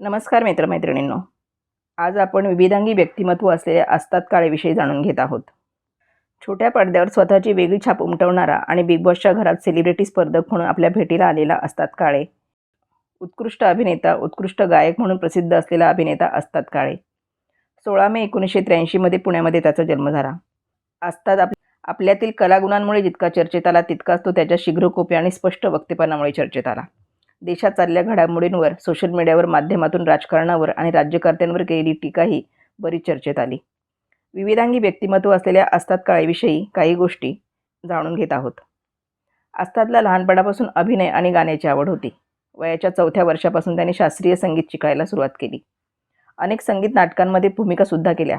नमस्कार मित्रमैत्रिणींनो. आज आपण विविधांगी व्यक्तिमत्व असलेल्या असतात काळेविषयी जाणून घेत आहोत. छोट्या पडद्यावर स्वतःची वेगळी छाप उमटवणारा आणि बिग बॉसच्या घरात सेलिब्रिटी स्पर्धक म्हणून आपल्या भेटीला आलेला असतात काळे. उत्कृष्ट अभिनेता उत्कृष्ट गायक म्हणून प्रसिद्ध असलेला अभिनेता असतात काळे. सोळा मे एकोणीसशे त्र्याऐंशीमध्ये पुण्यामध्ये त्याचा जन्म झाला. असतात आप आपल्यातील कलागुणांमुळे जितका चर्चेत आला तितकाच तो त्याच्या शीघ्रकोपी आणि स्पष्ट वक्तेपणामुळे चर्चेत आला. देशात चालल्या घडामोडींवर सोशल मीडियावर माध्यमातून राजकारणावर आणि राज्यकर्त्यांवर केलेली टीकाही बरीच चर्चेत आली. विविधांगी व्यक्तिमत्व असलेल्या असतात काळेविषयी काही गोष्टी जाणून घेत आहोत. आस्तादला लहानपणापासून अभिनय आणि गाण्याची आवड होती. वयाच्या चौथ्या वर्षापासून त्याने शास्त्रीय संगीत शिकायला सुरुवात केली. अनेक संगीत नाटकांमध्ये भूमिकासुद्धा केल्या.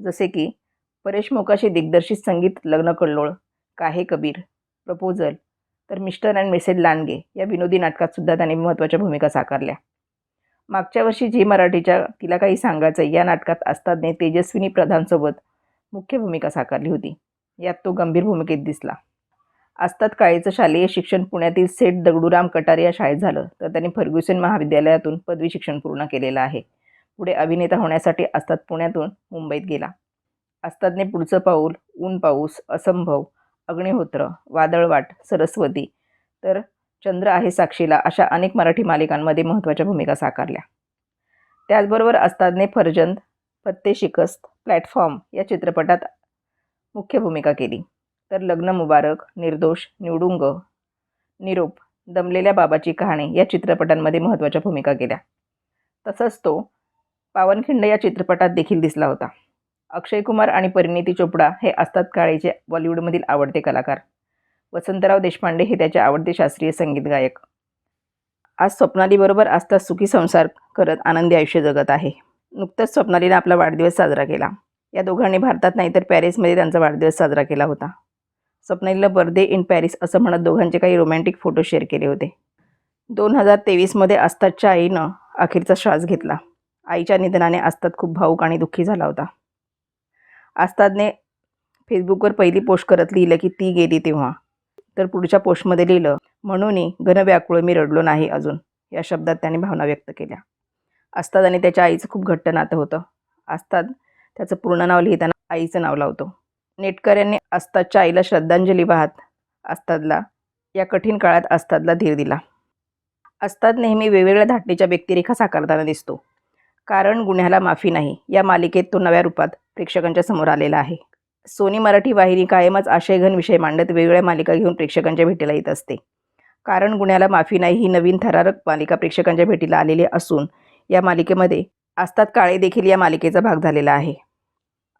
जसे की परेश मोकाशी दिग्दर्शित संगीत लग्न कल्लोळ काहे कबीर प्रपोजल तर मिस्टर अँड मिसेस लांडगे या विनोदी नाटकात सुद्धा त्याने महत्त्वाच्या भूमिका साकारल्या. मागच्या वर्षी झी मराठीच्या तिला काही सांगायचं या नाटकात असतादने तेजस्विनी प्रधानसोबत मुख्य भूमिका साकारली होती. यात तो गंभीर भूमिकेत दिसला. आस्ताद काळेचं शालेय शिक्षण पुण्यातील सेठ दगडूराम कटारे या शाळेत झालं तर त्यांनी फर्ग्युसन महाविद्यालयातून पदवी शिक्षण पूर्ण केलेलं आहे. पुढे अभिनेता होण्यासाठी आस्ताद पुण्यातून मुंबईत गेला. आस्तादने पुढचं पाऊल ऊन पाऊस असंभव अग्निहोत्र वादळवाट सरस्वती. तर चंद्र आहे साक्षीला अशा अनेक मराठी मालिकांमध्ये महत्त्वाच्या भूमिका साकारल्या. त्याचबरोबर अस्तादने फर्जंद पत्ते शिकस्त प्लॅटफॉर्म या चित्रपटात मुख्य भूमिका केली. तर लग्न मुबारक निर्दोष निवडुंग निरोप दमलेल्या बाबाची कहाणी या चित्रपटांमध्ये महत्त्वाच्या भूमिका केल्या. तसंच तो पावनखिंड या चित्रपटात देखील दिसला होता. अक्षय कुमार आणि परिणिती चोपडा हे असतात काळेचे बॉलिवूडमधील आवडते कलाकार. वसंतराव देशपांडे हे त्याचे आवडते शास्त्रीय संगीत गायक. आज स्वप्नालीबरोबर असतात सुखी संसार करत आनंदी आयुष्य जगत आहे. नुकतंच स्वप्नालीनं आपला वाढदिवस साजरा केला. या दोघांनी भारतात नाही तर पॅरिसमध्ये त्यांचा वाढदिवस साजरा केला होता. स्वप्नालीला बर्थडे इन पॅरिस असं म्हणत दोघांचे काही रोमॅन्टिक फोटो शेअर केले होते. दोन हजार तेवीसमध्ये आस्तादच्या आईनं अखेरचा श्वास घेतला. आईच्या निधनाने आस्ताद खूप भाऊक आणि दुःखी झाला होता. आस्तादने फेसबुकवर पहिली पोस्ट करत लिहिलं की ती गेली तेव्हा. तर पुढच्या पोस्टमध्ये लिहिलं म्हणूनही घनव्याकुळ मी रडलो नाही अजून या शब्दात त्याने भावना व्यक्त केल्या. आस्ताद आणि त्याच्या आईचं खूप घट्ट नातं होतं. आस्ताद त्याचं पूर्ण नाव लिहिताना आईचं नाव लावतो. नेटकर यांनी आस्तादच्या आईला श्रद्धांजली वाहत आस्तादला या कठीण काळात आस्तादला धीर दिला. आस्ताद नेहमी वेगवेगळ्या धाटणीच्या व्यक्तिरेखा साकारताना दिसतो. कारण गुन्ह्याला माफी नाही. या मालिकेत तो नव्या रूपात प्रेक्षकांच्या समोर आलेला आहे. सोनी मराठी वाहिनी कायमच आशयघन विषय मांडत वेगवेगळ्या मालिका घेऊन प्रेक्षकांच्या भेटीला येत असते. कारण गुन्ह्याला माफी नाही ही नवीन थरारक मालिका प्रेक्षकांच्या भेटीला आलेली असून या मालिकेमध्ये आस्तात काळे देखील या मालिकेचा भाग झालेला आहे.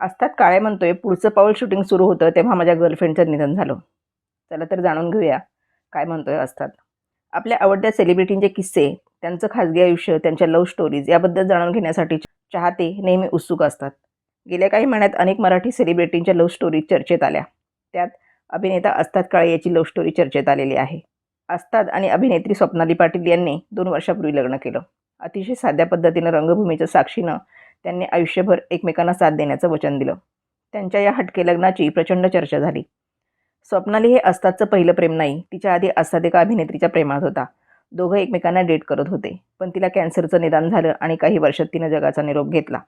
आस्ताद काळे म्हणतोय पुढचं पाऊल शूटिंग सुरू होतं तेव्हा माझ्या गर्लफ्रेंडचं निधन झालं. चला तर जाणून घेऊया काय म्हणतोय आस्तात. आपल्या आवडत्या सेलिब्रिटींचे किस्से त्यांचं खाजगी आयुष्य त्यांच्या लव्ह स्टोरीज याबद्दल जाणून घेण्यासाठी चाहते नेहमी उत्सुक असतात. गेल्या काही महिन्यात अनेक मराठी सेलिब्रिटींच्या लव्ह स्टोरीज चर्चेत आल्या. त्यात अभिनेता अस्ताद काळे याची लव्ह स्टोरी चर्चेत आलेली आहे. अस्ताद आणि अभिनेत्री स्वप्नाली पाटील यांनी दोन वर्षापूर्वी लग्न केलं. अतिशय साध्या पद्धतीनं रंगभूमीच्या साक्षीनं त्यांनी आयुष्यभर एकमेकांना साथ देण्याचं वचन दिलं. त्यांच्या या हटके लग्नाची प्रचंड चर्चा झाली. स्वप्नाली हे अस्तादचं पहिलं प्रेम नाही तिच्या आधी अस्ताद एका अभिनेत्रीच्या प्रेमात होता. दोघं एकमेकांना डेट करत होते पण तिला कॅन्सरचं निदान झालं आणि काही वर्षात तिनं जगाचा निरोप घेतला.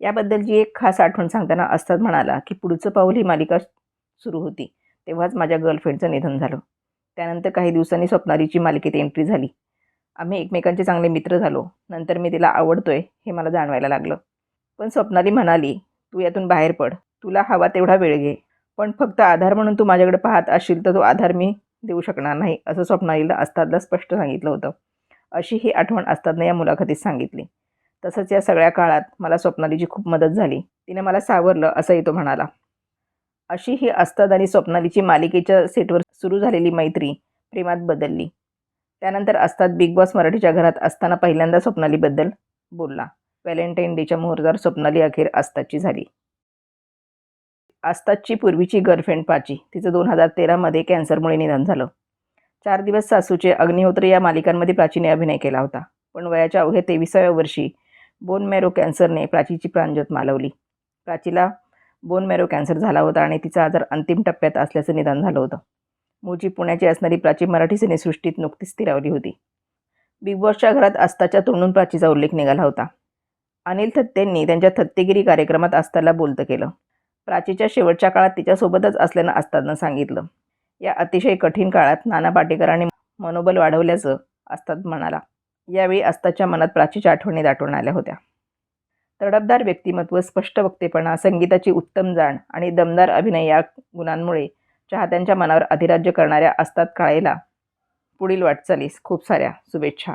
याबद्दलची एक खास आठवण सांगताना अस्ताद म्हणाला की पुढचं पाऊल ही मालिका सुरू होती तेव्हाच माझ्या गर्लफ्रेंडचं निधन झालं. त्यानंतर काही दिवसांनी स्वप्नालीची मालिकेत एंट्री झाली. आम्ही एकमेकांचे चांगले मित्र झालो नंतर मी तिला आवडतोय हे मला जाणवायला लागलं. पण स्वप्नाली म्हणाली तू यातून बाहेर पड तुला हवा तेवढा वेळ घे पण फक्त आधार म्हणून तू माझ्याकडे पाहत असशील तर तो आधार मी देऊ शकणार नाही असं स्वप्नालीला अस्तादला स्पष्ट सांगितलं होतं. अशी ही आठवण अस्तादने या मुलाखतीत सांगितली. तसंच या सगळ्या काळात मला स्वप्नालीची खूप मदत झाली. तिने मला सावरलं असंही तो म्हणाला. अशी ही अस्ताद आणि स्वप्नालीची मालिकेच्या सेटवर सुरू झालेली मैत्री प्रेमात बदलली. त्यानंतर अस्ताद बिग बॉस मराठीच्या घरात असताना पहिल्यांदा स्वप्नालीबद्दल बोलला. व्हॅलेंटाईन डेच्या मुहूर्तावर स्वप्नाली अखेर आस्तादची झाली. आस्तादची पूर्वीची गर्लफ्रेंड पाची. तिचं दोन हजार तेरामध्ये कॅन्सरमुळे निधन झालं. चार दिवस सासूचे अग्निहोत्र या मालिकांमध्ये प्राचीने अभिनय केला होता. पण वयाच्या अवघ्या तेविसाव्या वर्षी बोन मॅरो कॅन्सरने प्राचीची प्राणज्योत मालवली. प्राचीला बोन मॅरो कॅन्सर झाला होता आणि तिचा आजार अंतिम टप्प्यात असल्याचं निदान झालं होतं. मूळची पुण्याची असणारी प्राची मराठी सिनेसृष्टीत नुकतीच स्थिरावली होती. बिग बॉसच्या घरात आस्थाच्या तोंडून प्राचीचा उल्लेख निघाला होता. अनिल थत्तेंनी त्यांच्या थत्तेगिरी कार्यक्रमात आस्थाला बोलतं केलं. प्राचीच्या शेवटच्या काळात तिच्यासोबतच असल्यानं असताना सांगितलं. या अतिशय कठीण काळात नाना पाटेकरांनी मनोबल वाढवल्याचं असतात म्हणाला. यावेळी आस्ताच्या मनात प्राचीच्या आठवणी दाटून आल्या होत्या. तडपदार व्यक्तिमत्व स्पष्ट वक्तेपणा संगीताची उत्तम जाण आणि दमदार अभिनय या गुणांमुळे चाहत्यांच्या मनावर अधिराज्य करणाऱ्या असतात काळेला पुढील वाटचालीस खूप साऱ्या शुभेच्छा.